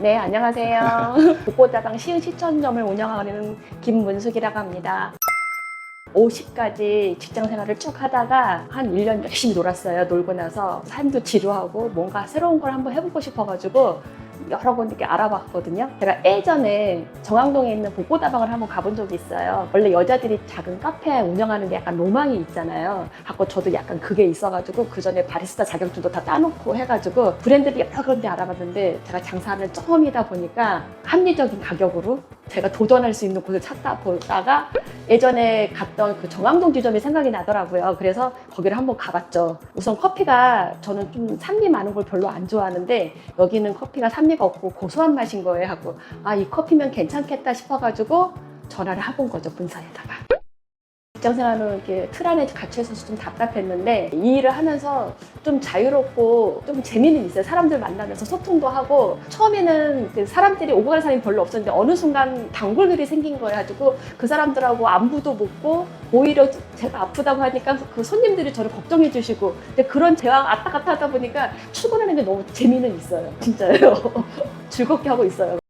네, 안녕하세요. 복고다방 시흥 시천점을 운영하는 김문숙이라고 합니다. 50까지 직장 생활을 쭉 하다가 한 1년 열심히 놀았어요. 놀고 나서 삶도 지루하고 뭔가 새로운 걸 한번 해보고 싶어가지고 여러 번 이렇게 알아봤거든요. 제가 예전에 정왕동에 있는 복고다방을 한번 가본 적이 있어요. 원래 여자들이 작은 카페 운영하는 게 약간 로망이 있잖아요. 하고 저도 약간 그게 있어가지고 그 전에 바리스타 자격증도 다 따놓고 해가지고 브랜드를 여러 군데 알아봤는데 제가 장사하는 처음이다 보니까 합리적인 가격으로 제가 도전할 수 있는 곳을 찾다 보다가 예전에 갔던 그 정왕동 지점이 생각이 나더라고요. 그래서 거기를 한번 가봤죠. 우선 커피가 저는 좀 산미 많은 걸 별로 안 좋아하는데 여기는 커피가 산미가 없고 고소한 맛인 거예요 하고 아 이 커피면 괜찮겠다 싶어가지고 전화를 해본 거죠 본사에다가. 직장 생활은 이렇게 틀 안에 갇혀 있어서 좀 답답했는데 이 일을 하면서 좀 자유롭고 좀 재미는 있어요. 사람들 만나면서 소통도 하고 처음에는 그 사람들이 오고 가는 사람이 별로 없었는데 어느 순간 단골들이 생긴 거예요. 가지고 그 사람들하고 안부도 묻고 오히려 제가 아프다고 하니까 그 손님들이 저를 걱정해 주시고 근데 그런 대화가 왔다 갔다 하다 보니까 출근하는 게 너무 재미는 있어요. 진짜요. 즐겁게 하고 있어요.